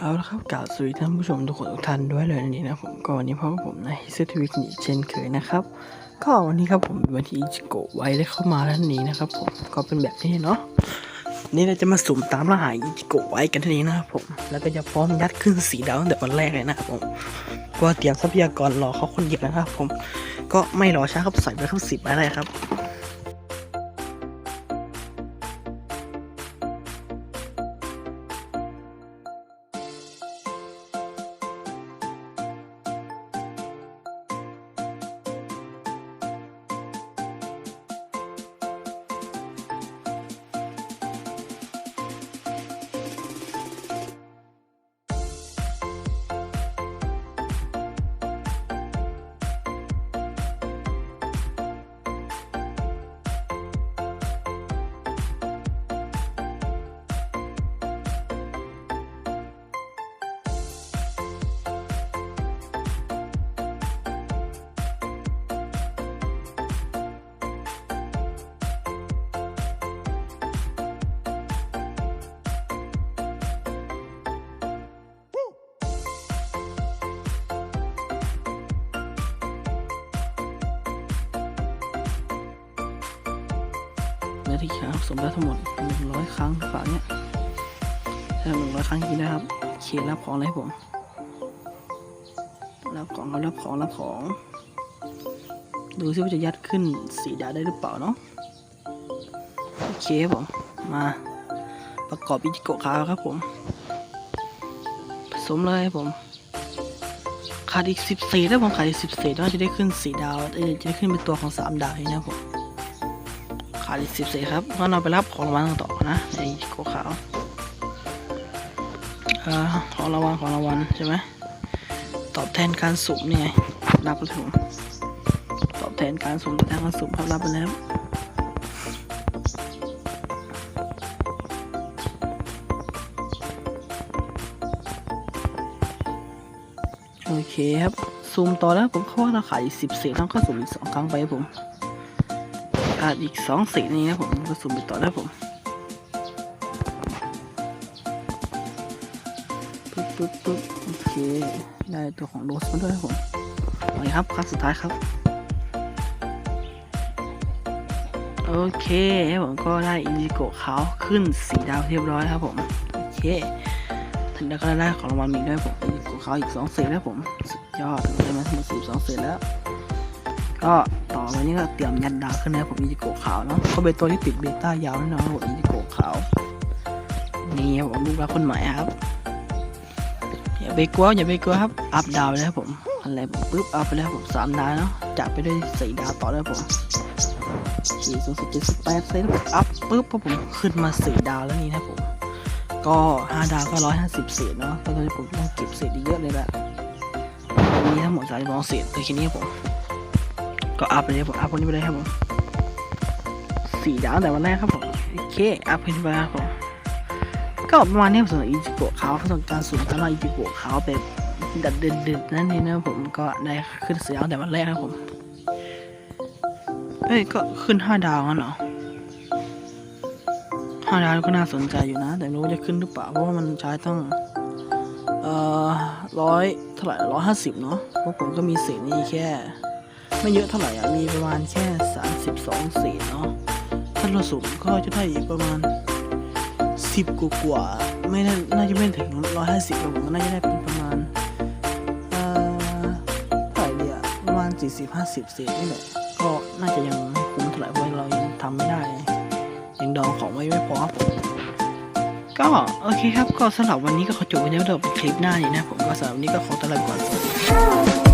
เอาละครับกล่าวสวัสดีท่านผู้ชมทุกคนทุกท่านด้วยเลยนนี้นะผมก็วันนี้พ่อกับผมในเซทวิกอีกเช่นเคยนะครับ ก็วันนี้ครับผมเป็นวันที่อิจิโกะไว้ได้เข้ามาแล้วนี้นะครับผมก็เป็นแบบนี้เนาะนี่เราจะมาสุ่มตามรหัสอิจิโกะไว้กันทีนี้นะครับผมแล้วก็จะพร้อมยัดขึ้นสีดาวตั้งแต่วันแรกเลยนะครับผมก็เตรียมทรัพยากรรอเขาคนเดียวนะครับผมก็ไม่รอช้าครับใส่ไปทั้งสิบไปเลยครับ เนื้อที่ครับสมได้ทั้งหมดหนึ่งร้อยครั้งฝาเนี้ยถ้าหนึ่งร้อยครั้งจริงนะครับเขียนรับของอะไรให้ผมรับของเขารับของรับของ ดูซิว่าจะยัดขึ้นสีดาได้หรือเปล่าเนาะโอเคผมมาประกอบอิจิโกะขาวครับผม ผสมเลยผมขาดอีกสิบเศษถ้าผมขาดอีกสิบเศษก็จะได้ขึ้นสีดาวเอ้ยจะได้ขึ้นเป็นตัวของสามดาวนี่นะครับผม ขาดอีกสิบเศษครับงั้นเราไปรับของรางวัลต่อนะในโกขาวเอ่อของรางวัลของรางวัลใช่ไหมตอบแทนการสุ่มนี่ไงรับไปถึงตอบแทนการสุ่มตอบแทนการสุ่มครับรับไปแล้วโอเคครับซูมต่อแล้วผมเขาว่าเราขายอีกสิบเศษต้องเข้าสุ่มอีกสองครั้งไปผม ขาดอีกสองสีนี้นะผมก็สุ่มไปต่อนะผมปึ๊บปึ๊บปึ๊บโอเค ได้ตัวของโรสมาด้วยผมโอเคครับครั้งสุดท้ายครับ โอเคผมก็ได้อินจิโกะขาวขึ้นสีดาวเรียบร้อยครับผม โอเคทันแล้วก็ได้ของรางวัลมีด้วยผมอินจิโกะขาวอีกสองเศษแล้วผม สุดยอดได้มาทั้งหมดสิบสองเศษแล้ว ก็ ต่อไปนี้ก็เตรียมยันดาวขึ้นนะผมอีจิโกะขาวเนาะก็เป็นตัวที่ติดเบต้ายาวแน่นอนผมอีจิโกะขาว นี่ผมลูกรักคนใหม่ครับ อย่าไปกลัวอย่าไปกลัวครับ อัพดาวเลยครับผมอะไรผมปุ๊บอัพไปแล้วผมสามดาวเนาะจับไปด้วยสี่ดาวต่อแล้วผมสี่สูงสุดเจ็ดสิบแปดเซตอัพปุ๊บพอผมขึ้นมาสี่ดาวแล้วนี่นะผมก็ห้าดาวก็ร้อยห้าสิบเศษเนาะก็เลยผมต้องเก็บเศษเยอะเลยแหละมีทั้งหมดสามสิบสองเศษแต่แค่นี้ครับผม ก็อัพไปเลยผมอัพคนนี้ไปเลยครับผมสี่ดาวแต่วันแรกครับผมโอเคอัพขึ้นไปครับผมก็ประมาณนี้ผมสำหรับอีจิโกะขาวประสบการณ์สูงตามมาอีจิโกะขาวแบบดัดเด่นๆนั่นเองนะผมก็ได้ขึ้นสีดาวตั้งแต่วันแรกครับผมเอ้ยก็ขึ้นห้าดาวงั้นเหรอห้าดาวก็น่าสนใจอยู่นะ แต่ไม่รู้ว่าจะขึ้นหรือเปล่าเพราะว่ามันใช้ต้องเอ่อร้อยเท่าไหร่ร้อยห้าสิบเนาะเพราะผมก็มีเศษนี่แค่ ไม่เยอะเท่าไหร่อะ มีประมาณแค่ 32เศษเนาะ ถ้าเราสุ่มก็จะได้อีกประมาณ 10กว่ากว่าไม่น่าน่าจะไม่ถึง 150ครับผมน่าจะได้เป็นประมาณเอ่อเท่าไหร่ดีอะประมาณ 40-50เศษนี่แหละก็น่าจะยังไม่คุ้มเท่าไหร่เพราะเรายังทำไม่ได้ยังดองของไว้ไม่พอครับผมก็โอเคครับก็สำหรับวันนี้ก็ขอจบไว้แล้วเดี๋ยวเป็นคลิปหน้านี้นะผมก็สำหรับวันนี้ก็ขอตัวลาไปก่อนสวัสดีครับ